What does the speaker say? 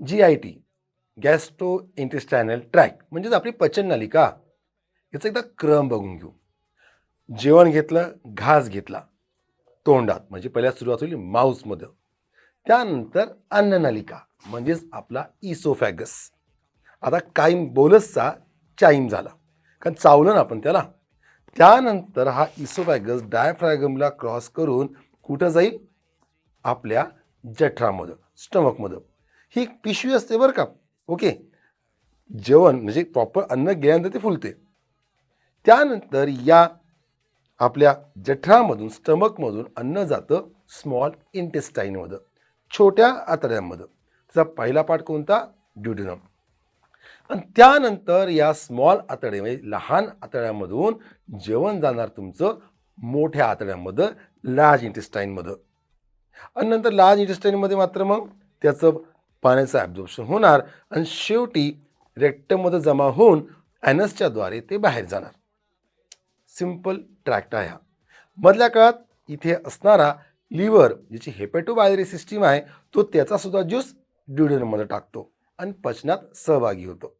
G I T gastro intestinal tract म्हणजेच आपली पचननलिका. याचा एकदा क्रम बघून घेऊ. जेवण घेतलं घास घेतला तोंडात म्हणजे पहिल्या सुरुवात होईल माऊसमध्ये. त्यानंतर अन्ननलिका म्हणजेच आपला इसोफॅगस आता काईम बोलसचा चाईम झाला. कारण चावलं ना आपण त्याला. त्यानंतर हा इसोफॅगस डायफ्रॅगमला क्रॉस करून कुठं जाईल? आपल्या जठरामध्ये स्टमकमध्ये ही एक पिशवी असते बरं का. ओके. जेवण म्हणजे प्रॉपर अन्न गेल्यानंतर ते फुलते. त्यानंतर या आपल्या जठरामधून स्टमकमधून अन्न जातं स्मॉल इंटेस्टाईनमध्ये छोट्या आतड्यांमध्ये त्याचा पहिला पार्ट कोणता? ड्युडिनम आणि त्यानंतर या स्मॉल आतडे म्हणजे लहान आतड्यामधून जेवण जाणार तुमचं मोठ्या आतड्यामध्ये लार्ज इंटेस्टाईनमध्ये आणि नंतर लार्ज इंटेस्टाईनमध्ये मात्र मग त्याचं पाण्याचं ॲब्झॉर्प्शन होणार आणि शेवटी रेक्टममध्ये जमा होऊन ॲनसच्या द्वारे ते बाहेर जाणार. सिंपल ट्रॅक्ट आहे हा. मधल्या काळात इथे असणारा लिव्हर ज्याची हेपेटोबायरी सिस्टीम आहे तो त्याचासुद्धा ज्यूस ड्युडेनमध्ये टाकतो आणि पचनात सहभागी होतो.